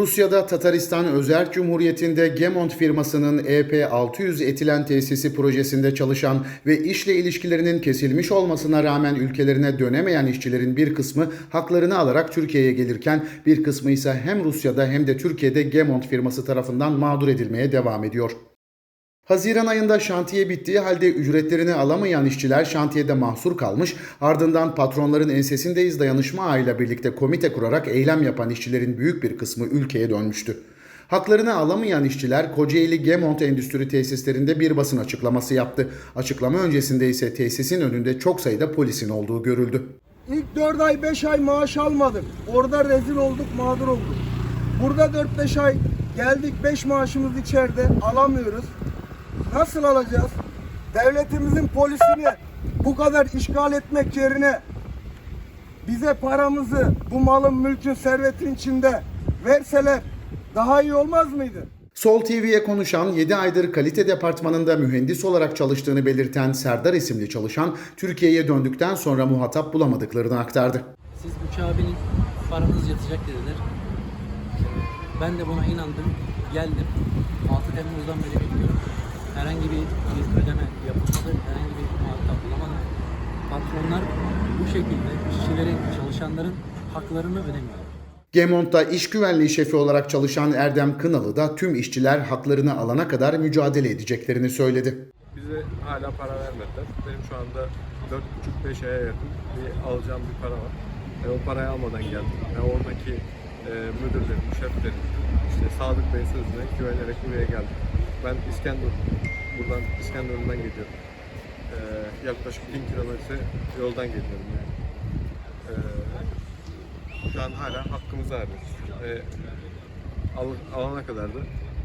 Rusya'da Tataristan Özerk Cumhuriyeti'nde Gemont firmasının EP600 etilen tesisi projesinde çalışan ve işle ilişkilerinin kesilmiş olmasına rağmen ülkelerine dönemeyen işçilerin bir kısmı haklarını alarak Türkiye'ye gelirken bir kısmı ise hem Rusya'da hem de Türkiye'de Gemont firması tarafından mağdur edilmeye devam ediyor. Haziran ayında şantiye bittiği halde ücretlerini alamayan işçiler şantiyede mahsur kalmış, ardından patronların ensesindeyiz dayanışma ağıyla birlikte komite kurarak eylem yapan işçilerin büyük bir kısmı ülkeye dönmüştü. Haklarını alamayan işçiler Kocaeli Gemont Endüstri Tesislerinde bir basın açıklaması yaptı. Açıklama öncesinde ise tesisin önünde çok sayıda polisin olduğu görüldü. İlk 4 ay 5 ay maaş almadık. Orada rezil olduk, mağdur olduk. Burada 4-5 ay geldik 5 maaşımız içeride alamıyoruz. Nasıl alacağız? Devletimizin polisini bu kadar işgal etmek yerine bize paramızı bu malın mülkün servetin içinde verseler daha iyi olmaz mıydı? Sol TV'ye konuşan 7 aydır kalite departmanında mühendis olarak çalıştığını belirten Serdar isimli çalışan Türkiye'ye döndükten sonra muhatap bulamadıklarını aktardı. Siz uçağa binin, paranız yatacak dediler. Ben de buna inandım, geldim. 6 Temmuz'dan beri bekliyorum. Herhangi bir, bir ödeme yapılmadı, herhangi bir muhatap bulamadım. Patronlar bu şekilde işçilerin, çalışanların haklarını ödemiyor. Gemont'ta iş güvenliği şefi olarak çalışan Erdem Kınalı da tüm işçiler haklarını alana kadar mücadele edeceklerini söyledi. Bize hala para vermediler. Benim şu anda 4,5-5 aya yakın bir alacağım bir para var. E, o parayı almadan geldim. E, oradaki e, müdürlerim, şeflerim, işte Sadık Bey sözüne güvenerek buraya geldim. Ben İskenderun, buradan İskenderun'dan geliyorum. E, yaklaşık 1000 kilometre yoldan geliyorum yani. E, şu an hala hakkımızı arıyoruz. E, al- alana kadar da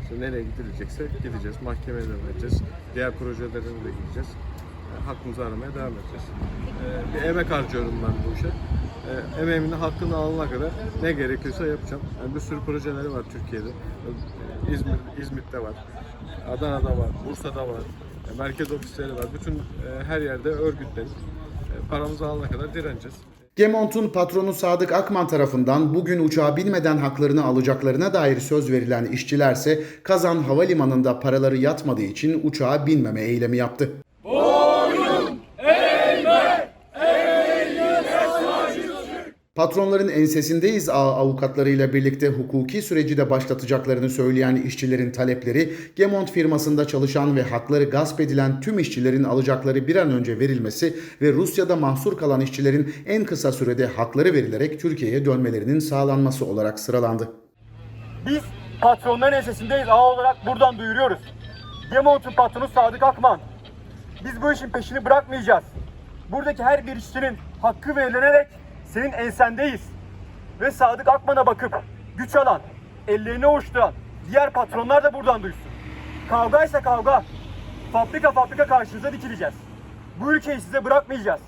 işte nereye gidilecekse gideceğiz. Mahkemeye de vereceğiz. Diğer projelerine de gideceğiz. Hakkımızı aramaya devam edeceğiz. E, bir emek harcıyorum ben bu işe. E, emeğimin hakkını alana kadar ne gerekiyorsa yapacağım. Yani bir sürü projeleri var Türkiye'de. E, İzmir, İzmit'te var. Adana'da var, Bursa'da var. E, merkez ofisleri var. Bütün e, her yerde örgütlenip e, paramızı alana kadar direneceğiz. Gemont'un patronu Sadık Akman tarafından bugün uçağa binmeden haklarını alacaklarına dair söz verilen işçilerse Kazan Havalimanı'nda paraları yatmadığı için uçağa binmeme eylemi yaptı. Patronların ensesindeyiz ağ avukatlarıyla birlikte hukuki süreci de başlatacaklarını söyleyen işçilerin talepleri, Gemont firmasında çalışan ve hakları gasp edilen tüm işçilerin alacakları bir an önce verilmesi ve Rusya'da mahsur kalan işçilerin en kısa sürede hakları verilerek Türkiye'ye dönmelerinin sağlanması olarak sıralandı. Biz patronların ensesindeyiz ağ olarak buradan duyuruyoruz. Demont'un patronu Sadık Akman. Biz bu işin peşini bırakmayacağız. Buradaki her bir işçinin hakkı verilerek senin ensendeyiz. Ve Sadık Akman'a bakıp güç alan, ellerini ovuşturan diğer patronlar da buradan duysun. Kavga ise kavga. Fabrika fabrika karşınıza dikileceğiz. Bu ülkeyi size bırakmayacağız.